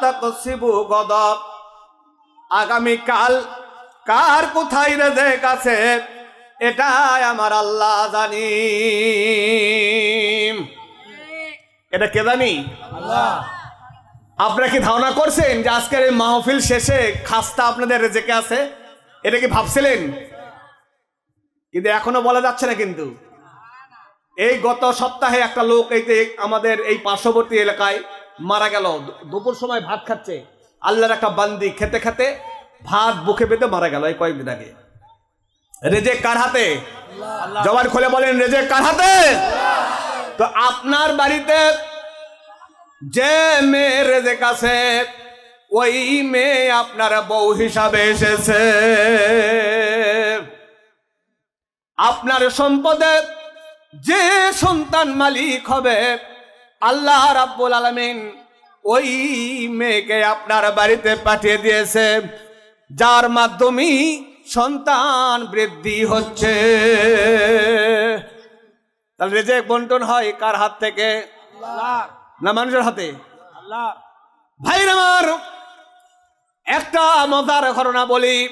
তাকসিবু গদব। আগামীকাল কার কোথায় আছে এটাই আমার আল্লাহ জানি এটা কে জানি? আপনারা কি ধারণা করছেন যে আজকের এই মাহফিল শেষে খাস্তা আপনাদের রেজেকে আছে? এটা কি ভাবছিলেন? কিন্তু এখনও বলা যাচ্ছে না কিন্তু। এই গত সপ্তাহে একটা লোক এই যে আমাদের এই পার্শ্ববর্তী এলাকায় মারা গেল। দুপুর সময় ভাত খাচ্ছে। আল্লাহর একটা বান্দি খেতে খেতে ভাত বুকে পেতে মারা গেল এই কয়েকদিন আগে। রেজে কার হাতে? জবান খুলে বলেন রেজে কার হাতে? তো আপনার বাড়িতে যে মেয়ে রেজেক আছে ওই মেয়ে আপনার বউ হিসাবে এসেছে। আপনার সম্পদে যে সন্তান মালিক হবে আল্লাহ রাব্বুল আলামিন ওই মেয়েকে আপনার বাড়িতে পাঠিয়ে দিয়েছে যার মাধ্যমে সন্তান বৃদ্ধি হচ্ছে। তাহলে রেজেক বন্টন হয় কার হাত থেকে? না মানুষের হাতে? ভাই আমার একটা মজার ঘটনা বলি।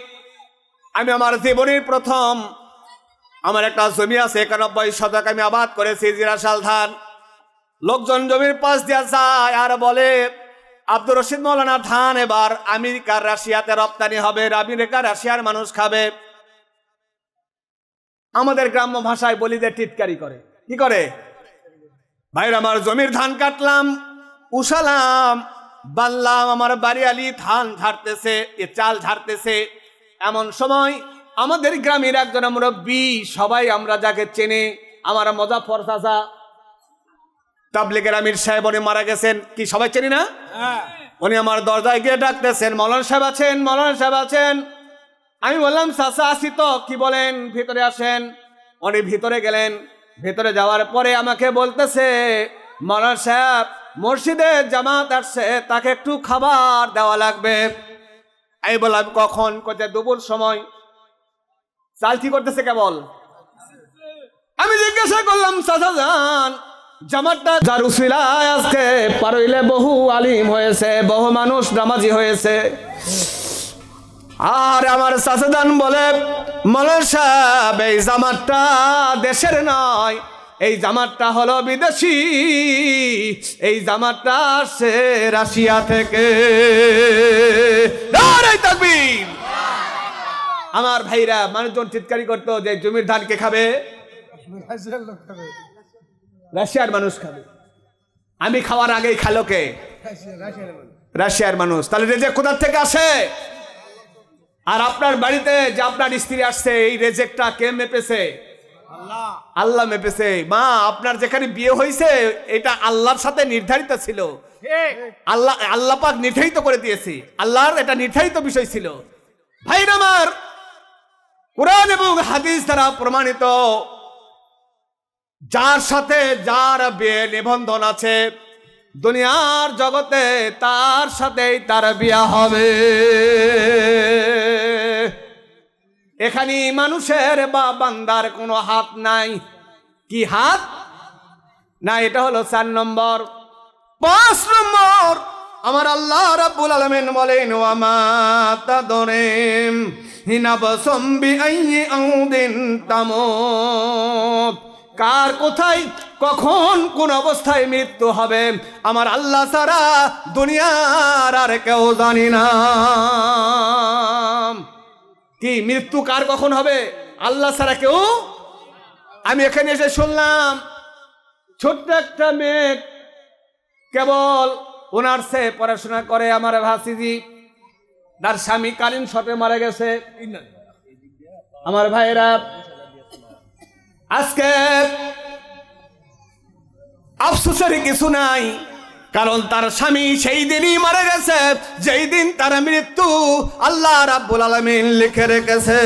আমি আমার জীবনের প্রথম আমার একটা জমি আছে, একানব্বই শতক আমি আবাদ করেছি জিরাশাল ধান। লোকজন জমির পাশ দিয়ে যায় আর বলে, আব্দুর রশিদ মৌলানা ধান, এবার আমেরিকার রাশিয়াতে রপ্তানি হবে আমেরিকা রাশিয়ার মানুষ খাবে। আমাদের গ্রাম্য ভাষায় বলি যে টিটকারি করে। কি করে? ভাইরা, আমার জমির ধান কাটলাম উসালাম বানলাম, আমার বাড়িয়ালি ধান ঝাড়তেছে, এ চাল ঝাড়তেছে। এমন সময় আমাদের গ্রামের একজন মুরব্বী সবাই আমরা যাকে চেনে আমার মজাফর চাচা তাবলিগের আমির সাহেব উনি মারা গেছেন। কি সবাই চেনি না? উনি আমার দরজায় গিয়ে ডাকতেছেন মলন সাহেব আছেন মলন সাহেব আছেন। আমি বললাম চাচা আসি তো। কি বলেন? ভিতরে আসেন। উনি ভিতরে গেলেন। ভিতরে যাওয়ার পরে আমাকে বলতেছে মলন সাহেব মসজিদে জামাত আসছে তাকে একটু খাবার দেওয়া লাগবে। আমি বললাম কখন? কোথায় দুপুর সময়। চাল কি করতেছে কেবল? আমি জিজ্ঞাসা করলাম, চাচা যান জামাতটা যার উসিলায় আজকে পারইলে বহু আলিম হয়েছে, বহু মানুষ নামাজি হয়েছে। আর আমার চাচাদান বলে, মলের সাহেব, এই জামাতটা দেশের নয়, এই জামাতটা হলো বিদেশি, এই জামাতটা আসছে রাশিয়া থেকে। তাকবীর। আমার ভাইরা মানুষজন চিৎকারি করতো যে জমির ধান কে খাবে? রাশিয়ার মানুষ খাবে। আমি খাওয়ার আগেই খালো কে? রাশিয়ার মানুষ। তাহলে রেজেক কোথার থেকে আসে? আর আপনার বাড়িতে যে আপনার স্ত্রী আসছে এই রেজেকটা কে মেপেছে? আল্লাহ। মেপেছে। মা আপনার যেখানে বিয়ে হয়েছে এটা আল্লাহর সাথে নির্ধারিত ছিল। আল্লাহ আল্লাহ পাক নির্ধারিত করে দিয়েছি। আল্লাহর এটা নির্ধারিত বিষয় ছিল। ভাই আমার কোরআন এবং হাদিস দ্বারা প্রমাণিত। যার সাথে যার বিয়ে নিবন্ধন আছে, দুনিয়ার জগতে তার সাথেই তার বিয়া হবে। এখানে মানুষের বা বান্দার কোনো হাত নাই। কি হাত? না, এটা হলো চার নম্বর। পাঁচ নম্বর, আমার আল্লাহ রাব্বুল আলামিন বলেন ওয়ামা তাদরিম হিনাবসম বিআইয়ি আউদিন তামুত কার কোথায়, কখন, কোন অবস্থায় মৃত্যু হবে, আমার আল্লাহ ছাড়া দুনিয়ার আর কেউ জানি না। কি, মৃত্যু কার কখন হবে? আল্লাহ ছাড়া কেউ? আমি এখানে এসে শুনলাম, ছোট্ট একটা মেয়ে কেবল ওনার সে পড়াশোনা করে, আমার ভাসিজি। তার স্বামী কালীন শটে মারা গেছে। আমার ভাইরা আজকে আফসোসের কিছু নাই, কারণ তার স্বামী সেই দিনই মারা গেছে, যেই দিন তার মৃত্যু আল্লাহ রাব্বুল আলামিন লিখে রেখেছে।